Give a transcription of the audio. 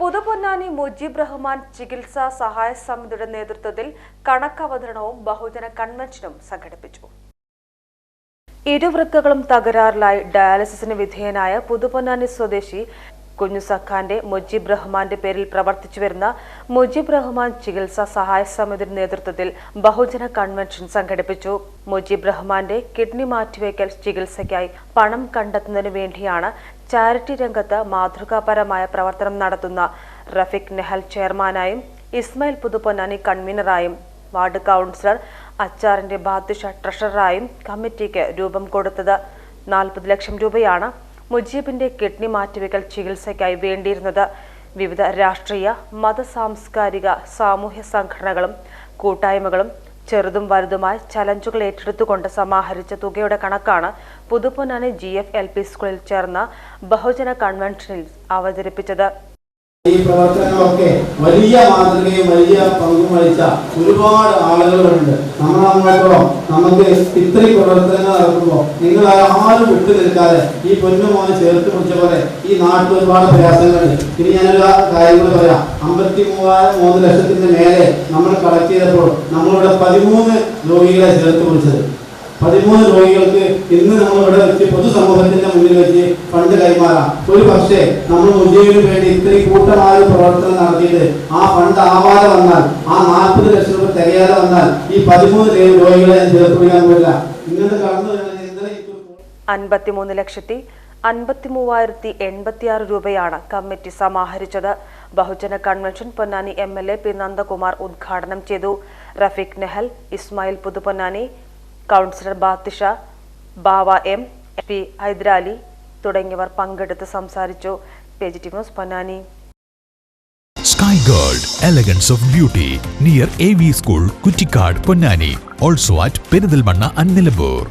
പുതുപൊന്നാനി മുജീബ് റഹ്മാൻ ചികിത്സാ സഹായ സമിതിയുടെ നേതൃത്വത്തിൽ കണക്കവതരണവും ബഹുജന കൺവെൻഷനും സംഘടിപ്പിച്ചു. ഇരുവൃക്കകളും തകരാറിലായി ഡയാലിസിസിന് വിധേയനായ പുതുപൊന്നാനി സ്വദേശി കുഞ്ഞു സഖാന്റെ മുജീബ് റഹ്മാന്റെ പേരിൽ പ്രവർത്തിച്ചു വരുന്ന മുജീബ് റഹ്മാൻ ചികിത്സാ സഹായ സമിതിയുടെ നേതൃത്വത്തിൽ ബഹുജന കൺവെൻഷൻ സംഘടിപ്പിച്ചു. മുജീബ് റഹ്മാന്റെ കിഡ്നി മാറ്റിവെക്കൽ ചികിത്സയ്ക്കായി പണം കണ്ടെത്തുന്നതിനു വേണ്ടിയാണ് ചാരിറ്റി രംഗത്ത് മാതൃകാപരമായ പ്രവർത്തനം നടത്തുന്ന റഫീഖ് നെഹൽ ചെയർമാനായും ഇസ്മായിൽ പുതുപ്പൊന്നാനി കൺവീനറായും വാർഡ് കൗൺസിലർ അച്ചാറിന്റെ ബാദ്ഷ ട്രഷററായും കമ്മിറ്റിക്ക് രൂപം കൊടുത്തത്. നാൽപ്പത് ലക്ഷം രൂപയാണ് മുജീബിന്റെ കിഡ്നി മാറ്റിവെക്കൽ ചികിത്സയ്ക്കായി വേണ്ടിയിരുന്നത് വിവിധ രാഷ്ട്രീയ മത സാംസ്കാരിക സാമൂഹ്യ സംഘടനകളും കൂട്ടായ്മകളും ചെറുതും വലുതുമായ ചലഞ്ചുകൾ ഏറ്റെടുത്തുകൊണ്ട് സമാഹരിച്ച തുകയുടെ കണക്കാണ് Puthuponnani G F L P സ്കൂളിൽ ചേർന്ന ബഹുജന കൺവെൻഷനിൽ അവതരിപ്പിച്ചത്. ഈ പ്രവർത്തനങ്ങളൊക്കെ വലിയ മാതൃകയും വലിയ പങ്കും വഹിച്ച ഒരുപാട് ആളുകളുണ്ട്. നമ്മളങ്ങോട്ടോ നമുക്ക് ഇത്രയും പ്രവർത്തനങ്ങൾ നടക്കുമ്പോൾ നിങ്ങൾ ആരും വിട്ടു നിൽക്കാതെ ഈ പൊന്നുമോനെ ചേർത്ത് പിടിച്ച പോലെ ഈ നാട്ടിൽ ഒരുപാട് പ്രയാസങ്ങളുണ്ട്. ഇനി ഞാനൊരു കാര്യം കൂടി പറയാം. അമ്പത്തി മൂവായിരം മൂന്ന് ലക്ഷത്തിന്റെ മേലെ നമ്മൾ കളക്ട് ചെയ്തപ്പോൾ നമ്മളിവിടെ പതിമൂന്ന് രോഗികളെ ചേർത്ത് പിടിച്ചത്. പതിമൂന്ന് രോഗികൾക്ക് ഇന്ന് നമ്മൾ ഇവിടെ വെച്ച് പൊതുസമൂഹത്തിന്റെ മുന്നിൽ വെച്ച് ഫണ്ട് കൈമാറാം. ഒരു പക്ഷേ നമ്മൾ ഉദ്യോഗിന് വേണ്ടി ഇത്രയും കൂട്ടമായ പ്രവർത്തനം നടത്തിയിട്ട് ആ ഫണ്ട് ആവാതെ വന്നാൽ ആ നാൽപ്പത് ലക്ഷം രൂപ തികയാതെ വന്നാൽ ഈ പതിമൂന്ന് രോഗികളെ പിടിക്കാൻ പോയില്ല ഇങ്ങോട്ട് കടന്നു അൻപത്തിമൂന്ന് ലക്ഷത്തി അൻപത്തി മൂവായിരത്തി എൺപത്തിയാറ് രൂപയാണ് കമ്മിറ്റി സമാഹരിച്ചത്. ബഹുജന convention Ponnani M L A P Nandakumar ഉദ്ഘാടനം ചെയ്തു. Rafeeq Nehal Ismail Puthuponnani councillor Bathisha Bava M P Haidarali തുടങ്ങിയവർ പങ്കെടുത്ത് സംസാരിച്ചു. Ponnani. Sky girls elegance of beauty near A V school Kuttikkad Ponnani also at Perinthalmanna അന്നിലബൂർ